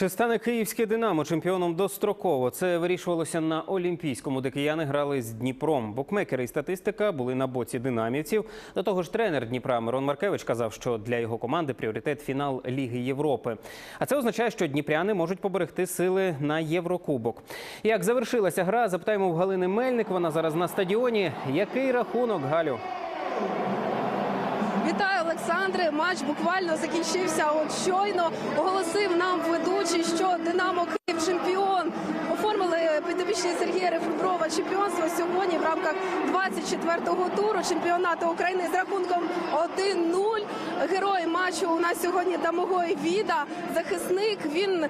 Чи стане київське Динамо чемпіоном достроково? Це вирішувалося на Олімпійському, де кияни грали з Дніпром. Букмекери і статистика були на боці динамівців. До того ж, тренер Дніпра Мирон Маркевич казав, що для його команди пріоритет фінал Ліги Європи. А це означає, що дніпряни можуть поберегти сили на Єврокубок. Як завершилася гра, запитаємо в Галини Мельник. Вона зараз на стадіоні. Який рахунок, Галю? Вітаю, Олександре. Матч буквально закінчився. От щойно оголосив нам ведучий, що Динамо Київ чемпіон. Оформили підопічні Сергія Рефруброва чемпіонство сьогодні в рамках 24-го туру чемпіонату України з рахунком 1-0. Герой матчу у нас сьогодні Дамогой Віда. Захисник він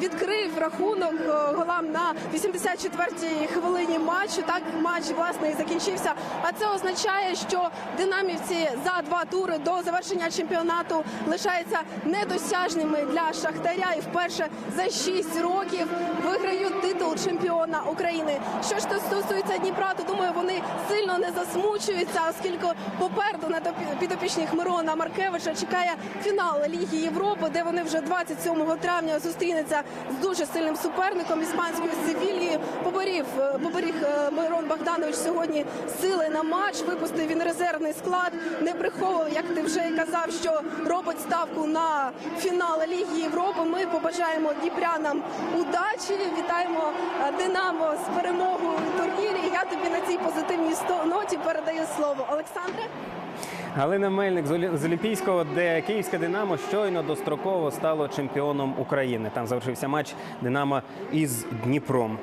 відкрив рахунок е, голам на 84-й хвилині матчу. Так матч власне і закінчився. А це означає, що динамівці за два тури до завершення чемпіонату лишаються недосяжними для шахтаря і вперше за 6 років виграють титул чемпіона України. Що ж стосується Дніпра, то думаю, вони сильно не засмучуються, оскільки попереду на допі- підопічних Мирона Маркевича чекає фінал Ліги Європи, де вони вже 27 травня зустрінуться з дуже сильним суперником іспанською Севільєю. Поборів е, поберіг е, Мирон Богданович сьогодні сили на матч. Випустив він резервний склад. Не приховував, як ти вже казав, що робить ставку на фінал Ліги Європи. Ми побажаємо дніпрянам удачі. Вітаємо е, Динамо з перемогою тобі на цій позитивній ноті передаю слово. Олександре. Галина Мельник з Олімпійського, де київське Динамо щойно достроково стало чемпіоном України. Там завершився матч Динамо із Дніпром.